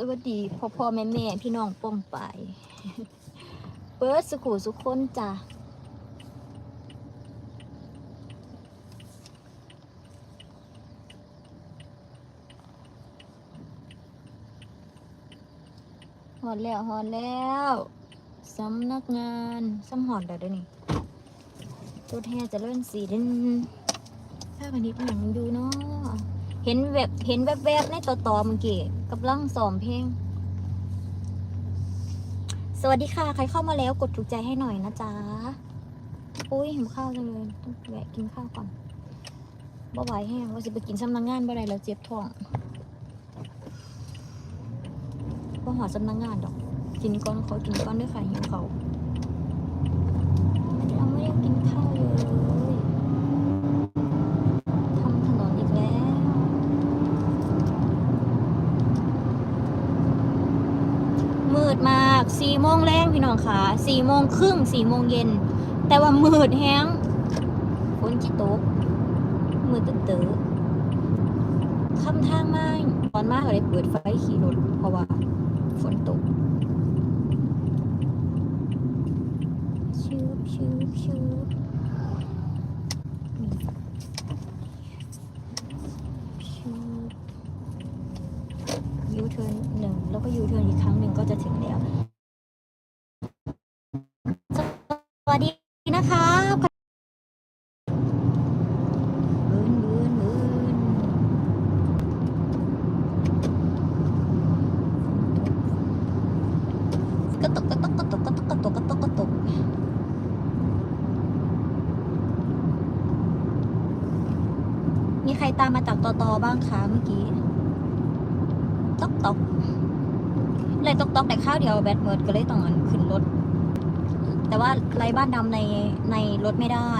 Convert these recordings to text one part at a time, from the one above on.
สวัสดีพ่อพ่อแม่แม่พี่น้องป้องไปเปิดสุขุสุขคนจ้ะหอดแล้วหอดแล้วสำนักงานสำหอดแล้วเดี๋ยวนี้ตัวแทนจะเลื่อนสีเด่นถ้ากันนิดหนังอยู่เนาะ เห็นแบบเห็นแวบๆในต่อต่อๆเมื่อกี้กำลังซ้อมเพลง สวัสดีค่ะ ใครเข้ามาแล้วกดถูกใจให้หน่อยนะจ๊ะอุ้ยหิวข้าวจังเลยต้องแวะกินข้าวก่อนบ่ไหวแห้งว่าสิไปกินสำนักงานบ่ได้แล้วเจ็บท้องบ่หอสำนักงานดอก กินก่อนเขอกินก่อนด้วยค่ะหิวเขาวยังไม่ได้กินข้าวเลยทำถนนอีกแล้ว มืดมาก สี่โมงแรงพี่น้องค่ะสี่โมงครึ่งสี่โมงเย็น แต่ว่ามืดแห้งฝนจิตกมืดตื่นตื่นคำทางมาตอนมาเขาได้เปิดไฟขี่รถเพราะว่าฝนตกชืบชืบชืบชืบยูเทิร์นหนึ่งแล้วก็ยูเทิร์นอีกครั้งหนึ่งก็จะถึงแล้ว วัสดีนะคะบืนบืนบืนกระตุกกระตุกกระตุกกระตุกกระตุกกระตุกกระตุกมีใครตามมาจากตอตอบ้างคะเมื่อกี้ตอกตอกเลยตอกตอกแต่ข้าวเดียวแบตเมิดก็เลยต้องอันขึ้นรถ แต่ว่าไล่บ้านดำในในรถไม่ได้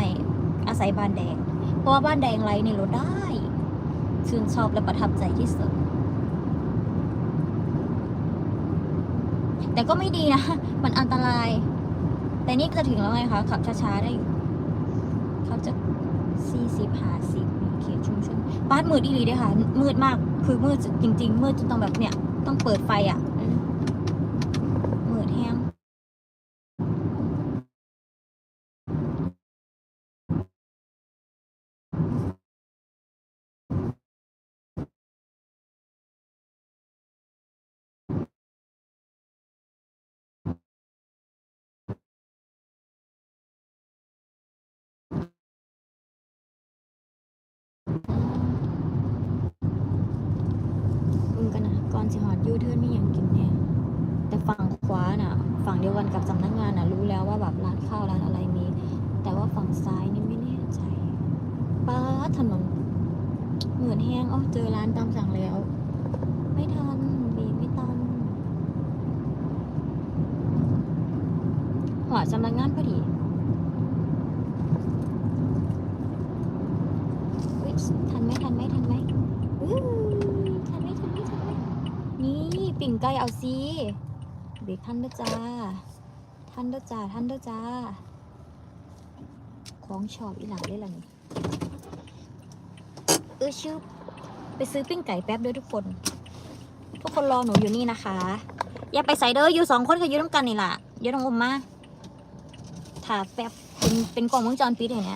อาศัยบ้านแดง เพราะว่าบ้านแดงไล่ในรถได้ชื่นชอบและประทับใจที่สุด แต่ก็ไม่ดีนะ มันอันตราย แต่นี่จะถึงแล้วไงคะขับช้าๆได้อยู่เขาจะสี่สิบห้าสิบเขตชุมชนบ้านมืดอีหลีเด้อค่ะ มืดมากคือมืดจริง ๆ มืดจนต้องแบบเนี่ย ต้องเปิดไฟอะ มึงกันนะก่อนสิหอดยูเทิร์นมีอย่างกินเนี่ยแต่ฝั่งขวาน่ะ ฝั่งเดียวกันกับสำนักงานน่ะ รู้แล้วว่าแบบร้านข้าวร้านอะไรมี แต่ว่าฝั่งซ้ายนี่ไม่แน่ใจป้าถนนเหมือนแห้งอ๋อเจอร้านตามสั่งแล้ว ไม่ทันเบรกไม่ทันหอดสำนักงานพอดีเฮ้ยทันไหมทันไหมทันไหม อื้อทันไหมทันไหมทันไหมนี่ ปิ่งไก่เอาซีเบรกทันเด้อจ้าทันเด้อจ้าทันเด้อจ้า ของชอบอีหลังได้ละนี่เออชื่อไปซื้อปิ้งไก่แป๊บเด้อทุกคน ทุกคนรอหนูอยู่นี่นะคะ อย่าไปใส่เด้ออยู่สองคนก็อยู่ร่วมกันนี่ล่ะอย่าต้องอมมาถ่าแป๊บเป็นเป็นกล่องวงจรปิดเห็นไหม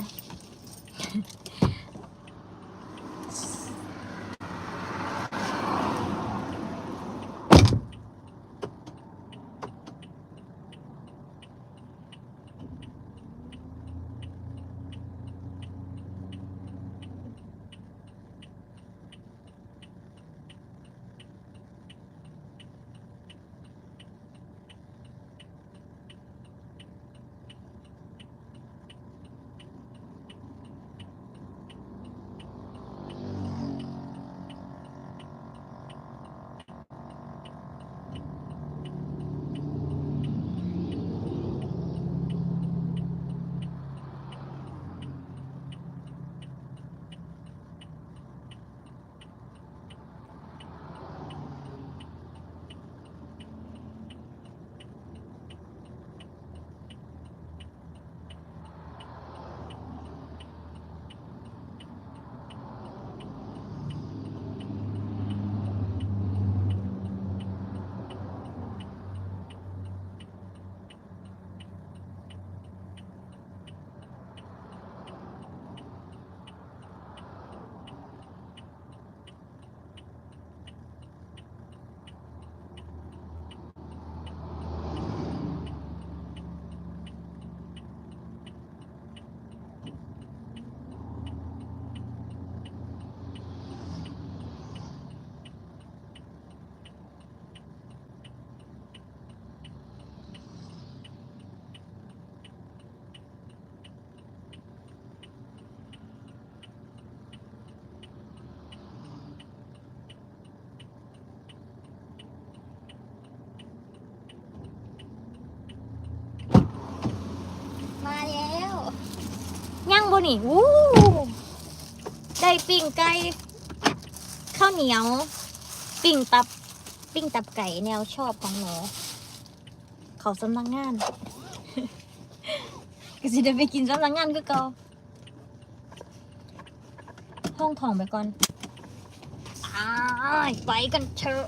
บ่างบนี่วู้ได้ปิ้งไก่ข้าวเหนียว ปิ้งตับ ปิ้งตับไก่แนวชอบของหนูเขาสำนักงานก็สิได้ไปกินสำนักงานก็เก่าห้องทองไปก่อนไปกันเถอะ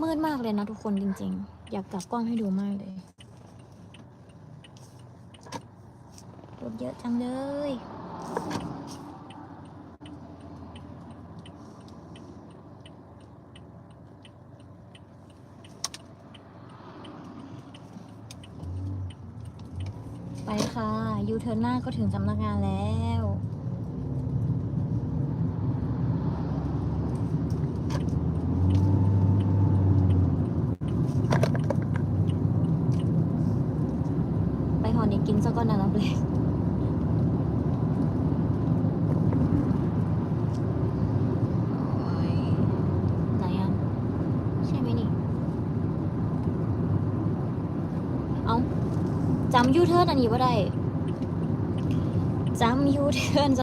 มืดมากเลยนะทุกคนจริงๆ อยากกลับกล้องให้ดูมากเลย รถเยอะจังเลยไปค่ะยูเทิร์นหน้าก็ถึงสำนักงานแล้ว ไปหอนี้กินซะก่อนนะรับเลยโอ้ยไหนอะ ใช่ไหมนี่ เอา จำยูเทิร์นอันนี้ว่าได้จำยูเทิร์น